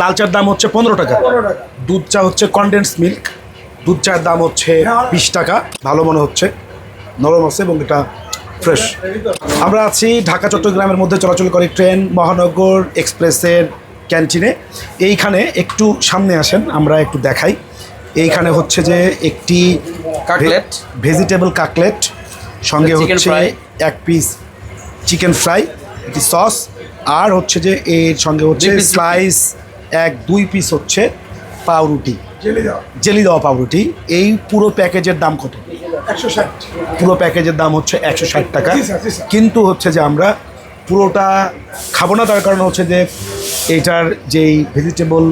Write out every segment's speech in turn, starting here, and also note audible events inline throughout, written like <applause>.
লাল চার দাম হচ্ছে পনেরো টাকা। দুধ চা হচ্ছে কনডেন্স মিল্ক দুধ চায়ের দাম হচ্ছে বিশ টাকা। ভালো মনে হচ্ছে। নরম আছে এবং এটা ফ্রেশ আমরা আছি ঢাকা চট্টগ্রামের মধ্যে চলাচল করি ট্রেন মহানগর এক্সপ্রেসের ক্যান্টিনে এইখানে একটু সামনে আসেন আমরা একটু দেখাই। এইখানে হচ্ছে যে একটি কাকলেট। ভেজিটেবল কাকলেট সঙ্গে হচ্ছে এক পিস চিকেন ফ্রাই একটি সস আর হচ্ছে যে এর সঙ্গে হচ্ছে স্লাইস এক দুই পিস হচ্ছে পাউরুটি। জেলে দেওয়া। জেলি দেওয়া পাউরুটি। এই পুরো প্যাকেজের দাম কত? একশো ষাট। পুরো প্যাকেজের দাম হচ্ছে একশো ষাট টাকা। কিন্তু হচ্ছে যে আমরা পুরোটা খাব না তার কারণ হচ্ছে যে এটার যেই ভেজিটেবল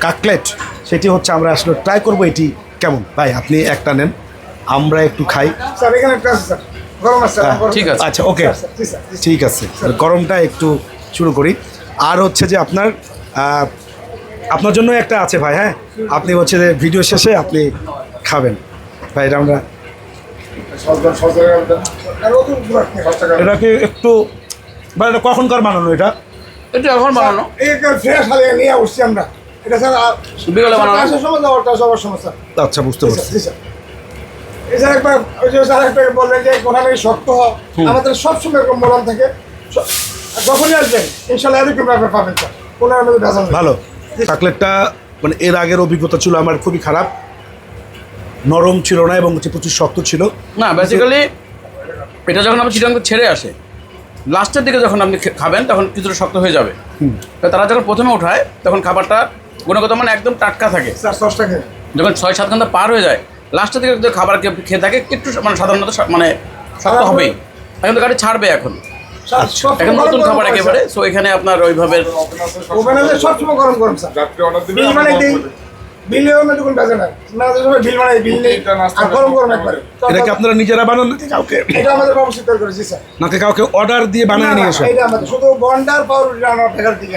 কাকলেট সেটি হচ্ছে আমরা আসলে ট্রাই করব এটি কেমন। ভাই আপনি একটা নেন আমরা একটু খাই। স্যার এখানে একটা আছে স্যার। গরম আছে স্যার হ্যাঁ, ঠিক আছে। আচ্ছা ওকে। ঠিক আছে। গরমটা একটু শুরু করি। আর হচ্ছে যে আপনার আপনার জন্য একটা আছে ভাই হ্যাঁ? আপনি হচ্ছে যে ভিডিও শেষে আপনি খাবেন। ভাই এটা আমরা। এটাকে একটু ভাই এটা কখনকার বানানো এটা? এটা এখন বানানো। নিয়ে আসছি আমরা। এটা স্যার বিকালে বানানো? সবার সমস্যা আচ্ছা বুঝতে পারছি। স্যার, একবার ওই যে স্যার একবার বললেন যে শক্ত আমাদের সবসময় এরকম থাকে। যখনই আসবেন ইনশাল্লাহ এরকম ব্যাপার পাবেন স্যার। ভালো। চকলেটটা মানে এর আগের অভিজ্ঞতা ছিল আমার খুবই খারাপ। নরম ছিল না এবং হচ্ছে প্রচুর শক্ত ছিল। না বেসিক্যালি এটা যখন আপনি চিটাং ছেড়ে আসে লাস্টের দিকে যখন আপনি খাবেন তখন কিছুটা শক্ত হয়ে যাবে। তো তারা যখন প্রথমে ওঠায় তখন খাবারটা গুণগত মানে একদম টাটকা থাকে। যখন ছয় সাত ঘণ্টা পার হয়ে যায় লাস্টের দিকে যদি খাবার খেয়ে থাকে একটু মানে সাধারণত মানে শক্ত হবেই। এখন তো গাড়ি ছাড়বে এখন। এখন নতুন খাবার একেবারে? সো এখানে আপনার ওইভাবে সবসময় গরম গরম স্যার। রাত্রে অর্ডার দিলে বিল মানে দিন বিলেও না বেজে না না সময় বিল মানে বিল নেই। আর গরম গরম একবারে। এটা কি আপনারা নিজেরা বানান? নাকি কাউকে এটা আমাদের ব্যবস্থা তৈরি করেছি স্যার। নাকি কাউকে অর্ডার দিয়ে বানিয়ে নিয়ে আসেন এটা আমাদের শুধু বন্ডার পাউরুটি দিকে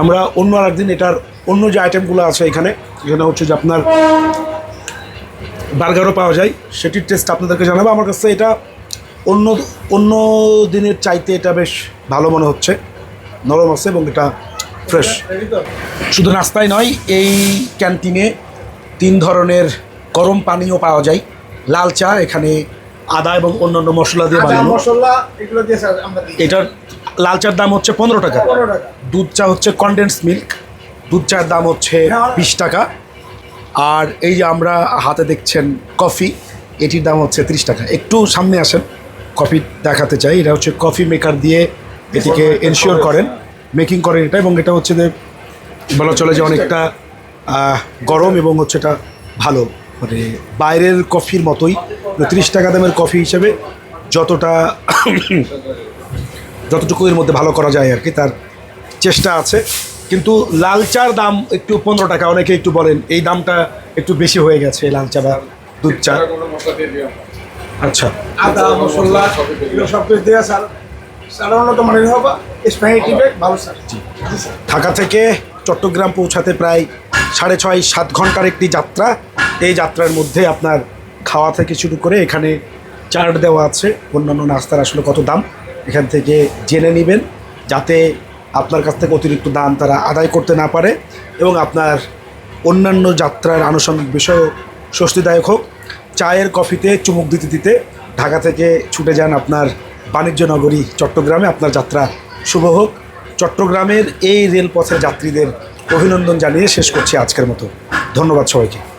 আমরা অন্য আরেকদিন এটার অন্য যে আইটেমগুলো আছে এখানে এখানে হচ্ছে যে আপনার বার্গারও পাওয়া যায়। সেটির টেস্ট আপনাদেরকে জানাব। আমার কাছে এটা অন্য অন্য দিনের চাইতে এটা বেশ ভালো মনে হচ্ছে। নরম আছে এবং এটা ফ্রেশ শুধু নাস্তায় নয় এই ক্যান্টিনে তিন ধরনের গরম পানীয় পাওয়া যায়। লাল চা এখানে আদা এবং অন্যান্য মশলা দিয়ে বানানো। মশলা এগুলো দিয়ে এটার লাল চার দাম হচ্ছে পনেরো টাকা। দুধ চা হচ্ছে কনডেন্স মিল্ক দুধ চায়ের দাম হচ্ছে বিশ টাকা। আর এই যে আমরা হাতে দেখছেন কফি এটির দাম হচ্ছে তিরিশ টাকা। একটু সামনে আসেন। কফি দেখাতে চাই। এটা হচ্ছে কফি মেকার দিয়ে এটিকে এনশিওর করেন। মেকিং করেন এটা এবং এটা হচ্ছে যে বলা চলে যে অনেকটা গরম এবং হচ্ছে এটা ভালো। মানে বাইরের কফির মতোই তিরিশ টাকা দামের কফি হিসেবে যতটা <coughs> যতটুকু এর মধ্যে ভালো করা যায় আর কি, তার চেষ্টা আছে। কিন্তু লাল চার দাম একটু পনেরো টাকা, অনেকে একটু বলেন, এই দামটা একটু বেশি হয়ে গেছে, লাল চা বা দুধ চা। আচ্ছা। আদা মশলা এগুলো সব কিছু দেওয়া স্যার। সাধারণত মনে হবে ব্যাগ ভালো স্যার। ঢাকা থেকে চট্টগ্রাম পৌঁছাতে প্রায় সাড়ে ছয় সাত ঘণ্টার একটি যাত্রা। এই যাত্রার মধ্যে আপনার খাওয়া থেকে শুরু করে এখানে চার্ট দেওয়া আছে। অন্যান্য নাস্তার আসলে কত দাম এখান থেকে জেনে নেবেন যাতে আপনার কাছ থেকে অতিরিক্ত দাম তারা আদায় করতে না পারে। এবং আপনার অন্যান্য যাত্রার আনুষঙ্গিক বিষয়ও স্বস্তিদায়ক হোক। চায়ের কফিতে চুমুক দিতে দিতে ঢাকা থেকে ছুটে যান আপনার বাণিজ্য নগরী চট্টগ্রামে। আপনার যাত্রা শুভ হোক। চট্টগ্রামের এই রেলপথের যাত্রীদের অভিনন্দন জানিয়ে শেষ করছি আজকের মতো। ধন্যবাদ সবাইকে।